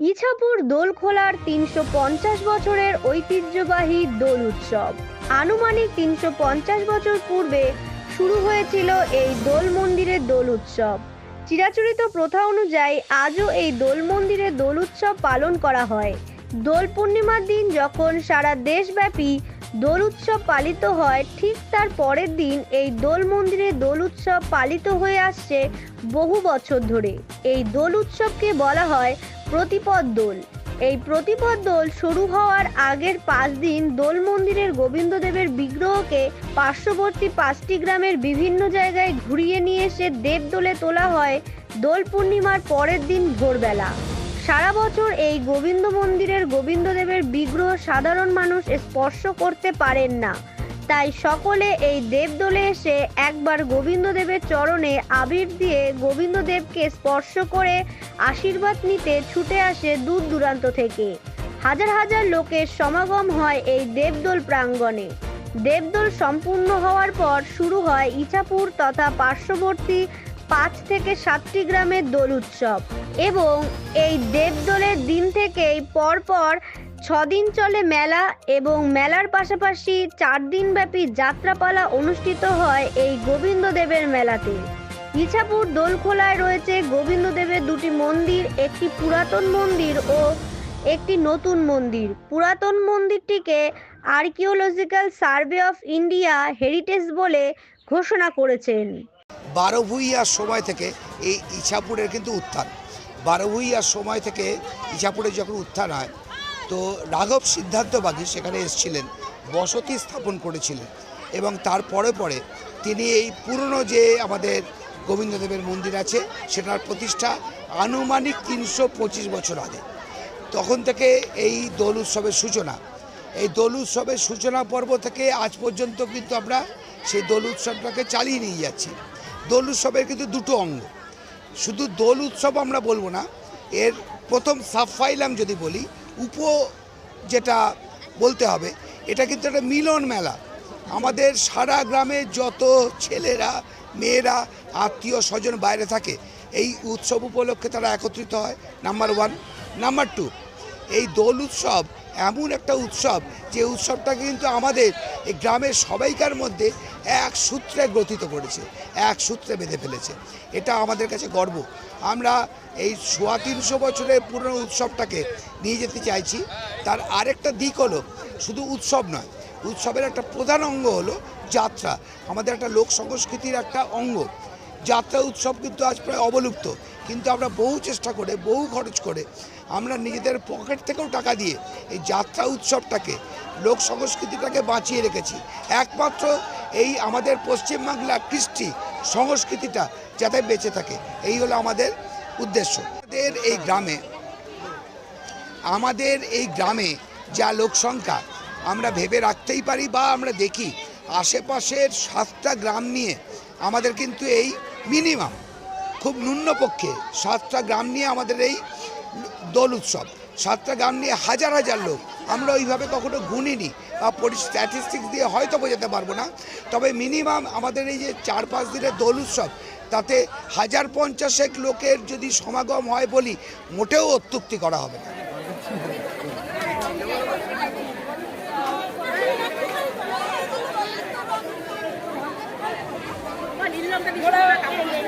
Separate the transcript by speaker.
Speaker 1: ইছাপুর দোলখোলার তিনশো পঞ্চাশ বছরের ঐতিহ্যবাহী দোল উৎসব। আনুমানিক তিনশো পঞ্চাশ বছর পূর্বে শুরু হয়েছিল এই দোল মন্দিরের দোল উৎসব। চিরাচরিত প্রথা অনুযায়ী আজও এই দোল মন্দিরে দোল উৎসব পালন করা হয়। দোল পূর্ণিমার দিন যখন সারা দেশব্যাপী দোল উৎসব পালিত হয়, ঠিক তার পরের দিন এই দোল মন্দিরে দোল উৎসব পালিত হয়ে আসছে বহু বছর ধরে। এই দোল উৎসবকে বলা হয় প্রতিপদ দোল। এই প্রতিপদ দোল শুরু হওয়ার আগের পাঁচ দিন দোল মন্দিরের গোবিন্দদেবের বিগ্রহকে পার্শ্ববর্তী পাঁচটি গ্রামের বিভিন্ন জায়গায় ঘুরিয়ে নিয়ে এসে দেবদোলে তোলা হয় দোল পূর্ণিমার পরের দিন ভোরবেলা। সারা বছর এই গোবিন্দ মন্দিরের গোবিন্দদেবের বিগ্রহ সাধারণ মানুষ স্পর্শ করতে পারেন না। তাই সকলে এই দেবদোলে এসে একবার গোবিন্দদেবের চরণে আবির দিয়ে গোবিন্দদেবকে স্পর্শ করে আশীর্বাদ নিতে ছুটে আসে দূর দূরান্ত থেকে। হাজার হাজার লোকের সমাগম হয় এই দেবদোল প্রাঙ্গণে। দেবদোল সম্পূর্ণ হওয়ার পর শুরু হয় ইছাপুর তথা পার্শ্ববর্তী পাঁচ থেকে সাতটি গ্রামের দোল উৎসব এবং এই দেবদোলের দিন থেকেই পরপর ছদিন চলে মেলা এবং মেলার পাশাপাশি চার দিনব্যাপী যাত্রাপালা অনুষ্ঠিত হয় এই গোবিন্দদেবের মেলাতে। ইছাপুর দোলখোলায় রয়েছে গোবিন্দদেবের দুটি মন্দির, একটি পুরাতন মন্দির ও একটি নতুন মন্দির। পুরাতন মন্দিরটিকে archaeological survey of India heritage বলে ঘোষণা করেছেন।
Speaker 2: বারো ভুইয়ার সময় থেকে এই ইছাপুরের কিন্তু উত্থান। বারো ভুইয়ার সময় থেকে ইছাপুরের যখন উত্থান হয় তো রাঘব সিদ্ধান্তবাগী সেখানে এসেছিলেন, বসতি স্থাপন করেছিলেন এবং তার পরে পরে তিনি এই পুরনো যে আমাদের গোবিন্দদেবের মন্দির আছে, সেটার প্রতিষ্ঠা আনুমানিক তিনশো পঁচিশ বছর আগে। তখন থেকে এই দোল উৎসবের সূচনা, এই দোল উৎসবের সূচনা পর্ব থেকে আজ পর্যন্ত কিন্তু আমরা সেই দোল উৎসবটাকে চালিয়ে নিয়ে যাচ্ছি। দোল উৎসবের কিন্তু দুটো অঙ্গ। শুধু দোল উৎসব আমরা বলব না, এর প্রথম সাবফাইলাম যদি বলি উপ যেটা বলতে হবে, এটা কিন্তু একটা মিলন মেলা। আমাদের সারা গ্রামে যত ছেলেরা, মেয়েরা, আত্মীয় স্বজন বাইরে থাকে, এই উৎসব উপলক্ষে তারা একত্রিত হয়, নাম্বার ওয়ান। নাম্বার টু, এই দোল উৎসব এমন একটা উৎসব, যে উৎসবটাকে কিন্তু আমাদের এই গ্রামের সবাইকার মধ্যে এক সূত্রে গ্রথিত করেছে, এক সূত্রে বেঁধে ফেলেছে। এটা আমাদের কাছে গর্ব। আমরা এই সোয়া তিনশো বছরের পুরনো উৎসবটাকে নিয়ে যেতে চাইছি। তার আরেকটা দিক হলো, শুধু উৎসব নয়, উৎসবের একটা প্রধান অঙ্গ হলো যাত্রা। আমাদের একটা লোক সংস্কৃতির একটা অঙ্গ। যাত্রা উৎসব কিন্তু আজ প্রায় অবলুপ্ত। কিন্তু আমরা বহু চেষ্টা করে, বহু খরচ করে, আমরা নিজেদের পকেট থেকেও টাকা দিয়ে এই যাত্রা উৎসবটাকে, লোক সংস্কৃতিটাকে বাঁচিয়ে রেখেছি। একমাত্র এই আমাদের পশ্চিমবাংলা কৃষ্টি সংস্কৃতিটা যাতে বেঁচে থাকে, এই হলো আমাদের উদ্দেশ্য। আমাদের এই গ্রামে, আমাদের এই গ্রামে যা লোক সংখ্যা আমরা ভেবে রাখতেই পারি বা আমরা দেখি আশেপাশের সাতটা গ্রাম নিয়ে আমাদের কিন্তু এই মিনিমাম, খুব ন্যূনপক্ষে সাতটা গ্রাম নিয়ে আমাদের এই দোল উৎসব। সাতটা গ্রাম নিয়ে হাজার হাজার লোক। আমরা ওইভাবে কখনো গুনিনি বা স্ট্যাটিস্টিক্স দিয়ে হয়তো বোঝাতে পারব না। তবে মিনিমাম আমাদের এই যে চার পাঁচ দিনের দোল উৎসব, তাতে হাজার পঞ্চাশেক লোকের যদি সমাগম হয় বলি, মোটেও অত্যুক্তি করা হবে না। কাপড়